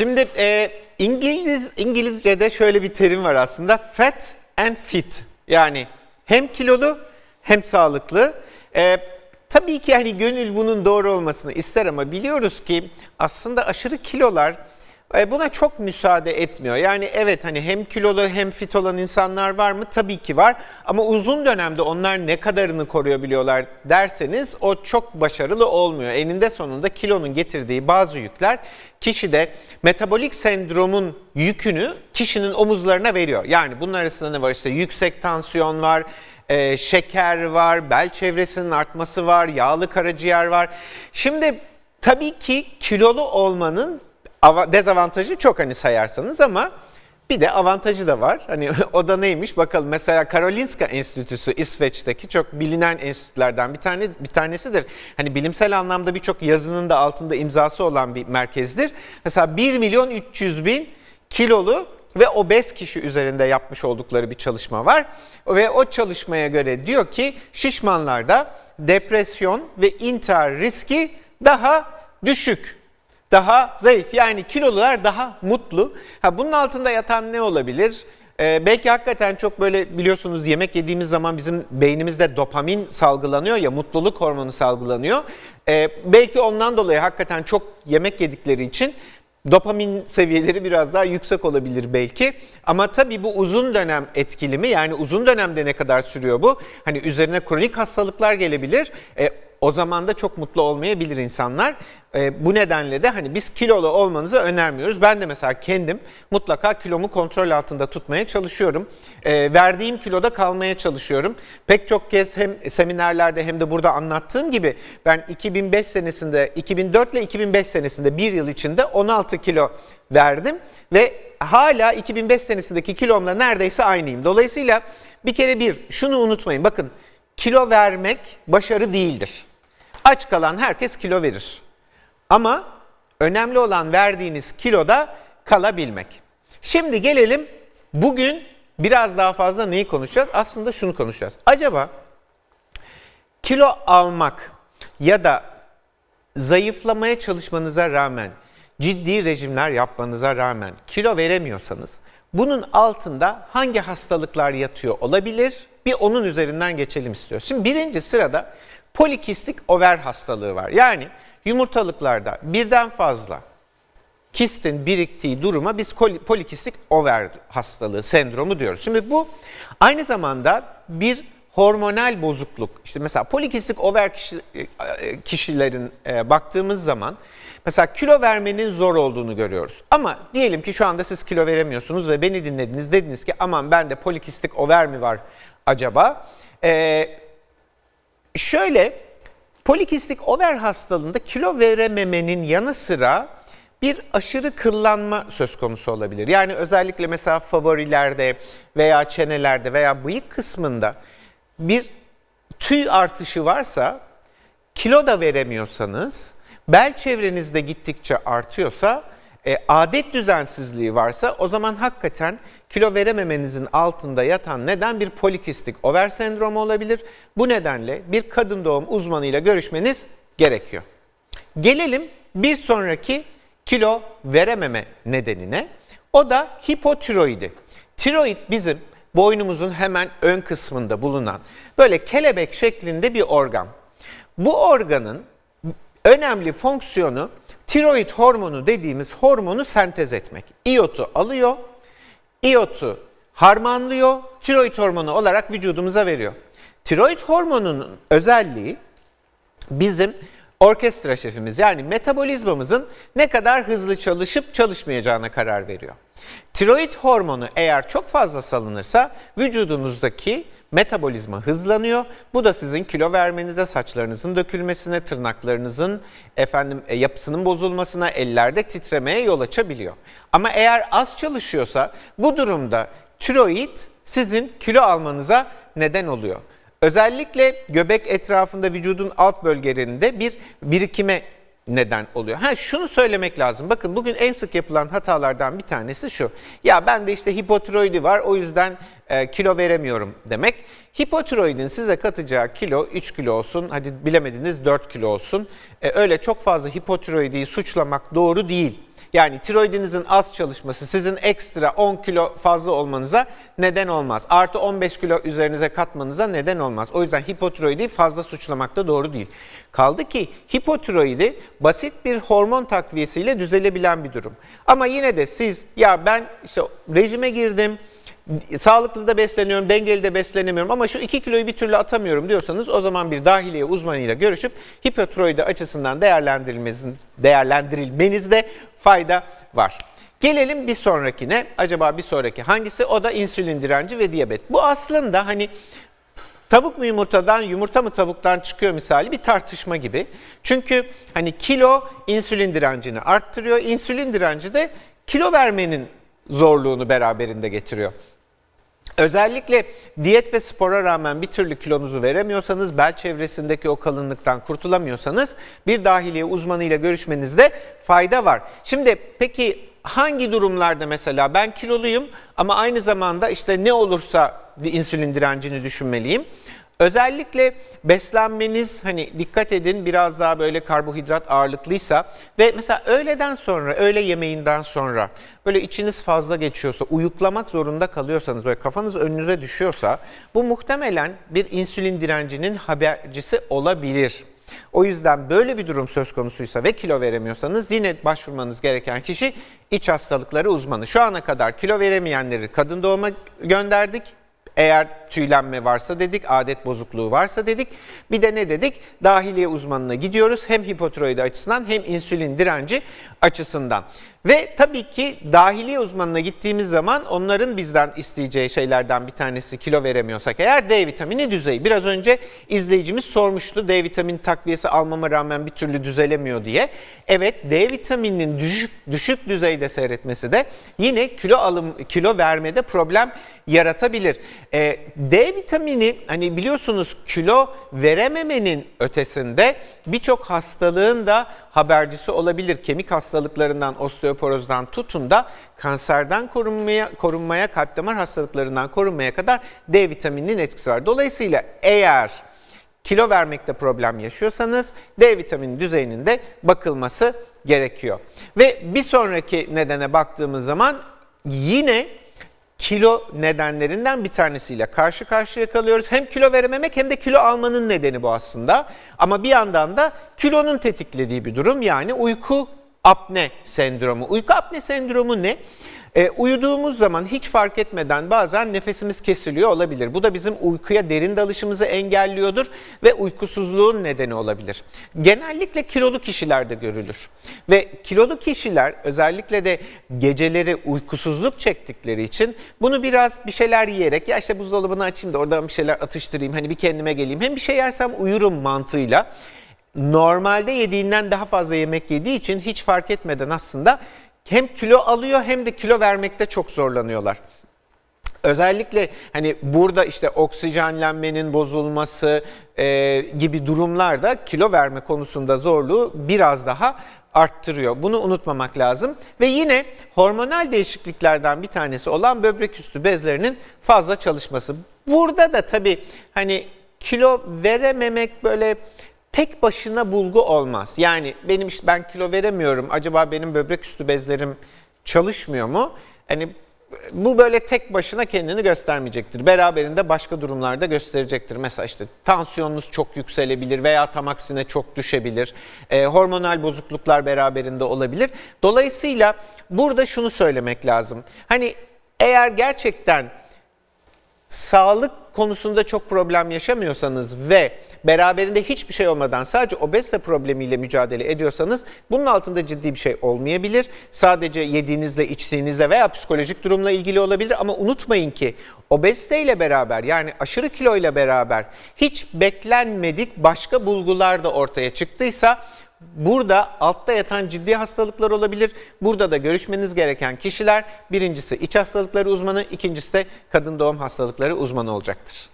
Şimdi e, İngiliz İngilizce'de şöyle bir terim var aslında fat and fit. Yani hem kilolu hem sağlıklı. E, tabii ki hani gönül bunun doğru olmasını ister ama biliyoruz ki aslında aşırı kilolar buna çok müsaade etmiyor. Yani evet hani hem kilolu hem fit olan insanlar var mı? Tabii ki var. Ama uzun dönemde onlar ne kadarını koruyabiliyorlar derseniz o çok başarılı olmuyor. Eninde sonunda kilonun getirdiği bazı yükler kişide metabolik sendromun yükünü kişinin omuzlarına veriyor. Yani bunun arasında ne var? İşte yüksek tansiyon var, e, şeker var, bel çevresinin artması var, yağlı karaciğer var. Şimdi tabii ki kilolu olmanın dezavantajı çok hani sayarsanız ama bir de avantajı da var. Hani o da neymiş bakalım. Mesela Karolinska Enstitüsü İsveç'teki çok bilinen enstitülerden bir tane bir tanesidir. Hani bilimsel anlamda birçok yazının da altında imzası olan bir merkezdir. Mesela 1 milyon 300 bin kilolu ve obez kişi üzerinde yapmış oldukları bir çalışma var. Ve o çalışmaya göre diyor ki şişmanlarda depresyon ve intihar riski daha düşük daha zayıf yani kilolular daha mutlu. Ha, bunun altında yatan ne olabilir? Ee, belki hakikaten çok böyle biliyorsunuz yemek yediğimiz zaman bizim beynimizde dopamin salgılanıyor ya mutluluk hormonu salgılanıyor. Ee, belki ondan dolayı hakikaten çok yemek yedikleri için dopamin seviyeleri biraz daha yüksek olabilir belki. Ama tabii bu uzun dönem etkili mi? Yani uzun dönemde ne kadar sürüyor bu? Hani üzerine kronik hastalıklar gelebilir. E, o zaman da çok mutlu olmayabilir insanlar. E, bu nedenle de hani biz kilolu olmanızı önermiyoruz. Ben de mesela kendim mutlaka kilomu kontrol altında tutmaya çalışıyorum. E, verdiğim kiloda kalmaya çalışıyorum. Pek çok kez hem seminerlerde hem de burada anlattığım gibi ben 2005 senesinde, 2004 ile 2005 senesinde bir yıl içinde 16 kilo verdim ve hala 2005 senesindeki kilomla neredeyse aynıyım. Dolayısıyla bir kere bir şunu unutmayın. Bakın kilo vermek başarı değildir. Aç kalan herkes kilo verir. Ama önemli olan verdiğiniz kiloda kalabilmek. Şimdi gelelim bugün biraz daha fazla neyi konuşacağız? Aslında şunu konuşacağız. Acaba kilo almak ya da zayıflamaya çalışmanıza rağmen, ciddi rejimler yapmanıza rağmen kilo veremiyorsanız bunun altında hangi hastalıklar yatıyor olabilir? Bir onun üzerinden geçelim istiyoruz. Şimdi birinci sırada polikistik over hastalığı var. Yani yumurtalıklarda birden fazla kistin biriktiği duruma biz polikistik over hastalığı sendromu diyoruz. Şimdi bu aynı zamanda bir hormonal bozukluk. İşte mesela polikistik over kişi, e, kişilerin e, baktığımız zaman mesela kilo vermenin zor olduğunu görüyoruz. Ama diyelim ki şu anda siz kilo veremiyorsunuz ve beni dinlediniz. Dediniz ki aman bende polikistik over mi var acaba? Ee, şöyle polikistik over hastalığında kilo verememenin yanı sıra bir aşırı kıllanma söz konusu olabilir. Yani özellikle mesela favorilerde veya çenelerde veya bıyık kısmında bir tüy artışı varsa kilo da veremiyorsanız bel çevrenizde gittikçe artıyorsa e, adet düzensizliği varsa o zaman hakikaten kilo verememenizin altında yatan neden bir polikistik over sendromu olabilir. Bu nedenle bir kadın doğum uzmanıyla görüşmeniz gerekiyor. Gelelim bir sonraki kilo verememe nedenine. O da hipotiroidi. Tiroid bizim boynumuzun hemen ön kısmında bulunan böyle kelebek şeklinde bir organ. Bu organın önemli fonksiyonu tiroid hormonu dediğimiz hormonu sentez etmek. İyotu alıyor, iyotu harmanlıyor, tiroid hormonu olarak vücudumuza veriyor. Tiroid hormonunun özelliği bizim orkestra şefimiz yani metabolizmamızın ne kadar hızlı çalışıp çalışmayacağına karar veriyor. Tiroid hormonu eğer çok fazla salınırsa vücudunuzdaki metabolizma hızlanıyor. Bu da sizin kilo vermenize, saçlarınızın dökülmesine, tırnaklarınızın efendim e, yapısının bozulmasına, ellerde titremeye yol açabiliyor. Ama eğer az çalışıyorsa bu durumda tiroid sizin kilo almanıza neden oluyor. Özellikle göbek etrafında vücudun alt bölgelerinde bir birikime neden oluyor. Ha şunu söylemek lazım. Bakın bugün en sık yapılan hatalardan bir tanesi şu. Ya ben de işte hipotiroidi var o yüzden e, kilo veremiyorum demek. Hipotiroidin size katacağı kilo 3 kilo olsun. Hadi bilemediniz 4 kilo olsun. E, öyle çok fazla hipotiroidiyi suçlamak doğru değil. Yani tiroidinizin az çalışması sizin ekstra 10 kilo fazla olmanıza neden olmaz. Artı 15 kilo üzerinize katmanıza neden olmaz. O yüzden hipotiroidi fazla suçlamak da doğru değil. Kaldı ki hipotiroidi basit bir hormon takviyesiyle düzelebilen bir durum. Ama yine de siz ya ben işte rejime girdim, sağlıklı da besleniyorum, dengeli de beslenemiyorum ama şu 2 kiloyu bir türlü atamıyorum diyorsanız o zaman bir dahiliye uzmanıyla görüşüp hipotiroidi açısından değerlendirilmeniz, değerlendirilmenizde fayda var. Gelelim bir sonrakine. Acaba bir sonraki hangisi? O da insülin direnci ve diyabet. Bu aslında hani Tavuk mu yumurtadan, yumurta mı tavuktan çıkıyor misali bir tartışma gibi. Çünkü hani kilo insülin direncini arttırıyor. İnsülin direnci de kilo vermenin zorluğunu beraberinde getiriyor. Özellikle diyet ve spora rağmen bir türlü kilonuzu veremiyorsanız, bel çevresindeki o kalınlıktan kurtulamıyorsanız bir dahiliye uzmanıyla görüşmenizde fayda var. Şimdi peki hangi durumlarda mesela ben kiloluyum ama aynı zamanda işte ne olursa bir insülin direncini düşünmeliyim. Özellikle beslenmeniz hani dikkat edin biraz daha böyle karbonhidrat ağırlıklıysa ve mesela öğleden sonra, öğle yemeğinden sonra böyle içiniz fazla geçiyorsa, uyuklamak zorunda kalıyorsanız böyle kafanız önünüze düşüyorsa bu muhtemelen bir insülin direncinin habercisi olabilir. O yüzden böyle bir durum söz konusuysa ve kilo veremiyorsanız yine başvurmanız gereken kişi iç hastalıkları uzmanı. Şu ana kadar kilo veremeyenleri kadın doğuma gönderdik. Eğer tüylenme varsa dedik, adet bozukluğu varsa dedik. Bir de ne dedik? Dahiliye uzmanına gidiyoruz. Hem hipotiroidi açısından hem insülin direnci açısından. Ve tabii ki dahiliye uzmanına gittiğimiz zaman onların bizden isteyeceği şeylerden bir tanesi kilo veremiyorsak eğer D vitamini düzeyi. Biraz önce izleyicimiz sormuştu D vitamini takviyesi almama rağmen bir türlü düzelemiyor diye. Evet D vitamininin düşük, düşük düzeyde seyretmesi de yine kilo alım kilo vermede problem yaratabilir. Ee, D vitamini hani biliyorsunuz kilo verememenin ötesinde birçok hastalığın da habercisi olabilir. Kemik hastalıklarından, osteoporozdan tutun da kanserden korunmaya, korunmaya, kalp damar hastalıklarından korunmaya kadar D vitamininin etkisi var. Dolayısıyla eğer kilo vermekte problem yaşıyorsanız D vitamini düzeyinin de bakılması gerekiyor. Ve bir sonraki nedene baktığımız zaman yine kilo nedenlerinden bir tanesiyle karşı karşıya kalıyoruz. Hem kilo verememek hem de kilo almanın nedeni bu aslında. Ama bir yandan da kilonun tetiklediği bir durum yani uyku apne sendromu. Uyku apne sendromu ne? E, uyuduğumuz zaman hiç fark etmeden bazen nefesimiz kesiliyor olabilir. Bu da bizim uykuya derin dalışımızı engelliyordur ve uykusuzluğun nedeni olabilir. Genellikle kilolu kişilerde görülür. Ve kilolu kişiler özellikle de geceleri uykusuzluk çektikleri için bunu biraz bir şeyler yiyerek ya işte buzdolabını açayım da oradan bir şeyler atıştırayım hani bir kendime geleyim hem bir şey yersem uyurum mantığıyla normalde yediğinden daha fazla yemek yediği için hiç fark etmeden aslında hem kilo alıyor hem de kilo vermekte çok zorlanıyorlar. Özellikle hani burada işte oksijenlenmenin bozulması e, gibi durumlarda kilo verme konusunda zorluğu biraz daha arttırıyor. Bunu unutmamak lazım. Ve yine hormonal değişikliklerden bir tanesi olan böbrek üstü bezlerinin fazla çalışması. Burada da tabii hani kilo verememek böyle tek başına bulgu olmaz. Yani benim işte ben kilo veremiyorum. Acaba benim böbrek üstü bezlerim çalışmıyor mu? Hani bu böyle tek başına kendini göstermeyecektir. Beraberinde başka durumlarda gösterecektir. Mesela işte tansiyonunuz çok yükselebilir veya tam aksine çok düşebilir. E, hormonal bozukluklar beraberinde olabilir. Dolayısıyla burada şunu söylemek lazım. Hani eğer gerçekten sağlık konusunda çok problem yaşamıyorsanız ve beraberinde hiçbir şey olmadan sadece obezite problemiyle mücadele ediyorsanız bunun altında ciddi bir şey olmayabilir. Sadece yediğinizle, içtiğinizle veya psikolojik durumla ilgili olabilir ama unutmayın ki obezite ile beraber yani aşırı kilo ile beraber hiç beklenmedik başka bulgular da ortaya çıktıysa Burada altta yatan ciddi hastalıklar olabilir. Burada da görüşmeniz gereken kişiler birincisi iç hastalıkları uzmanı, ikincisi de kadın doğum hastalıkları uzmanı olacaktır.